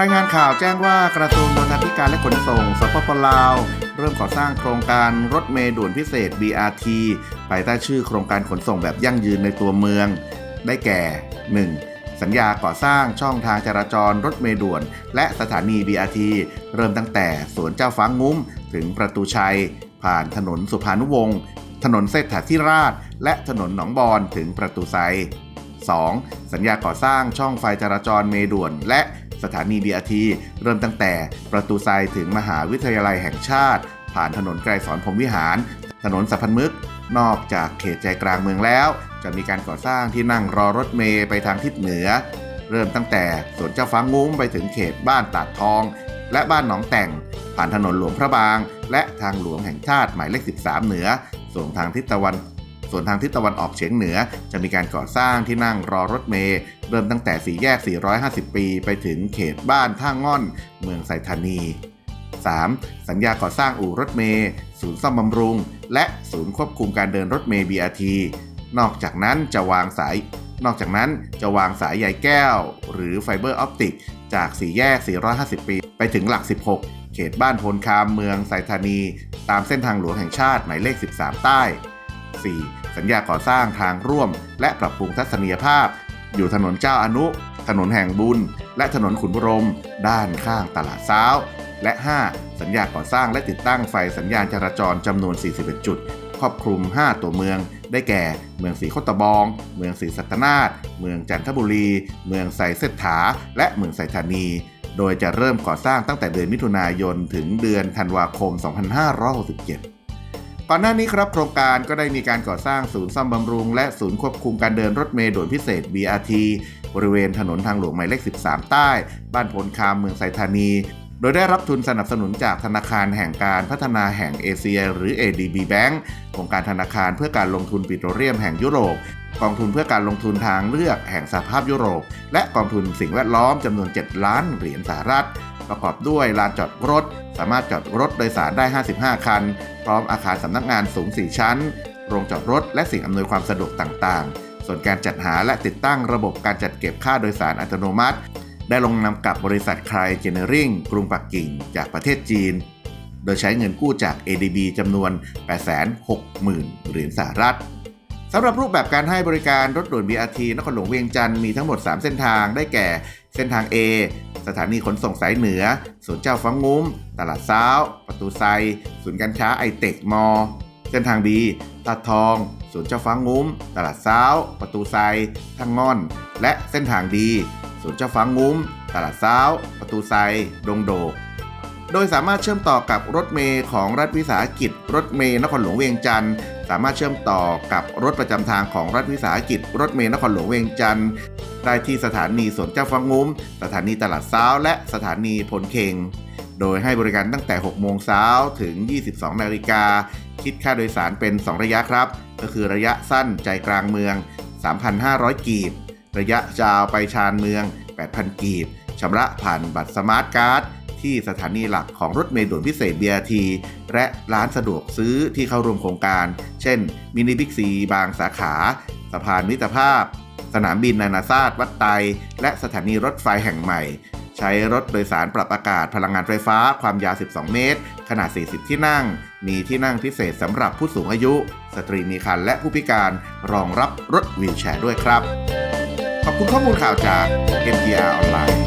รายงานข่าวแจ้งว่ากระทรวงโยธาธิการและขนส่ง สปปลาว เริ่มก่อสร้างโครงการรถเมล์ด่วนพิเศษ BRT ภายใต้ชื่อโครงการขนส่งแบบยั่งยืนในตัวเมือง ได้แก่ 1. สัญญาก่อสร้างช่องทางจราจรรถเมล์ด่วน และสถานี BRT เริ่มตั้งแต่สวนเจ้าฟ้างงุ้มถึงประตูชัย ผ่านถนนสุภานุวงศ์ถนนเศรษฐาธิราช และถนนหนองบอนถึงประตูไซ 2. สัญญาก่อสร้างช่องไฟจราจรเมด่วน และสถานี BRT เริ่มตั้งแต่ประตูไซถึงมหาวิทยาลัยแห่งชาติ ผ่านถนนไกรสอนพรมวิหาร ถนนสัพพันมึก นอกจากเขตใจกลางเมืองแล้ว จะมีการก่อสร้างที่นั่งรอรถเมย์ไปทางทิศเหนือ เริ่มตั้งแต่สวนเจ้าฟ้างุ้มไปถึงเขตบ้านตาดทอง และบ้านหนองแต่ง ผ่านถนนหลวงพระบาง และทางหลวงแห่งชาติหมายเลข 13 เหนือ ส่วนทางทิศตะวันส่วนทางทิศตะวันออกเฉียงเหนือ จะมีการก่อสร้างที่นั่งรอรถเมล์เริ่มตั้งแต่สี่แยก 450 ปี ไปถึงเขตบ้านท่าง่อน เมืองไซธานี 3. สัญญาก่อสร้างอู่รถเมล์ศูนย์ซ่อมบำรุง และศูนย์ควบคุมการเดินรถเมล์ BRT นอกจากนั้นจะวางสาย นอกจากนั้นจะวางสายใยแก้ว หรือไฟเบอร์ออปติก จากสี่แยก 450 ปี ไปถึงหลัก 16 เขตบ้านพลคามเมืองไซธานี ตามเส้นทางหลวงแห่งชาติหมายเลข 13 ใต้ 4. สัญญาก่อสร้างทางร่วม และปรับปรุงทัศนียภาพ อยู่ถนนเจ้าอนุ ถนนแห่งบุญ และถนนขุนบรม ด้านข้างตลาดซ้าว และ 5. สัญญาก่อสร้างและติดตั้งไฟสัญญาณจราจรจำนวน 41 จุด ครอบคลุม 5 ตัวเมือง ได้แก่ เมืองศรีโคตบอง เมืองศรีสัตนาถเมืองจันทบุรี เมืองไซเซถาและเมืองไซธานี โดยจะเริ่มก่อสร้างตั้งแต่เดือนมิถุนายนถึงเดือนธันวาคม 2567 ก่อนหน้านี้ครับโครงการก็ได้มีการก่อสร้างศูนย์ซ่อมบำรุง และศูนย์ควบคุมการเดินรถเมล์ด่วนพิเศษ BRT บริเวณถนนทางหลวงหมายเลข 13 ใต้ บ้านพลคามเมืองไซธานี ดยได้รับทุนสนับสนุนจากธนาคารแห่งการพัฒนาแห่งเอเชีย หรือ ADB Bank โครงการธนาคารเพื่อการลงทุนปิโตรเลียมแห่งยุโรป กองทุนเพื่อการลงทุนทางเลือกแห่งสหภาพยุโรป และกองทุนสิ่งแวดล้อมจำนวน 7 ล้านเหรียญสหรัฐ ประกอบด้วยลานจอดรถ สามารถจอดรถโดยสารได้ 55 คัน พร้อมอาคารสำนักงานสูง 4 ชั้น โรงจอดรถ และสิ่งอำนวยความสะดวกต่าง ๆ ส่วนการจัดหาและติดตั้งระบบการจัดเก็บค่าโดยสารอัตโนมัติ ได้ลงนำกับบริษัทคลายเจเนริงกรุงปักกิ่งจากประเทศจีน โดยใช้เงินกู้จาก ADB จำนวน 860,000 เหรียญสหรัฐสำหรับรูปแบบการให้บริการรถด่วน BRT นครหลวงเวียงจันทร์มีทั้งหมด 3 เส้นทางได้แก่ เส้นทาง A สถานีขนส่งสายเหนือสวนเจ้าฟังงุ้ม ตลาดซ้าว ประตูไซ ศูนย์การค้าไอเทคมอเส้นทาง B ตาดทองสวนเจ้าฟ้างุ้ม ตลาดซ้าว ประตูไซทั้งงอน และเส้นทางดี สวนเจ้าฟ้างุ้ม ตลาดซ้าว ประตูไซ ดงโดก โดยสามารถเชื่อมต่อกับรถเมย์ของรัฐวิสาหกิจ รถเมย์นครหลวงเวียงจันทร์ สามารถเชื่อมต่อกับรถประจำทางของรัฐวิสาหกิจ รถเมย์นครหลวงเวียงจันทร์ ได้ที่สถานีสวนเจ้าฟ้างุ้ม สถานีตลาดซ้าว และสถานีพลเข่งโดยให้บริการตั้งแต่ 6 โมงเช้าถึง 22 นาฬิกา คิดค่าโดยสารเป็น 2 ระยะครับ ก็คือระยะสั้นใจกลางเมือง 3,500 กีบ ระยะยาวไปชานเมือง 8,000 กีบชำระผ่านบัตรสมาร์ทการ์ดที่สถานีหลักของรถเมล์ด่วนพิเศษ BRT และร้านสะดวกซื้อที่เข้าร่วมโครงการ เช่น มินิบิ๊กซีบางสาขา สะพานมิตรภาพ สนามบินนานาชาติวัดไต และสถานีรถไฟแห่งใหม่ ใช้รถโดยสารปรับอากาศพลังงานไฟฟ้าความยาว 12 เมตร ขนาด 40 ที่นั่ง มีที่นั่งพิเศษสำหรับผู้สูงอายุ สตรีมีครรภ์และผู้พิการรองรับรถวีลแชร์ด้วยครับ ขอบคุณข้อมูลข่าวจาก NPR ออนไลน์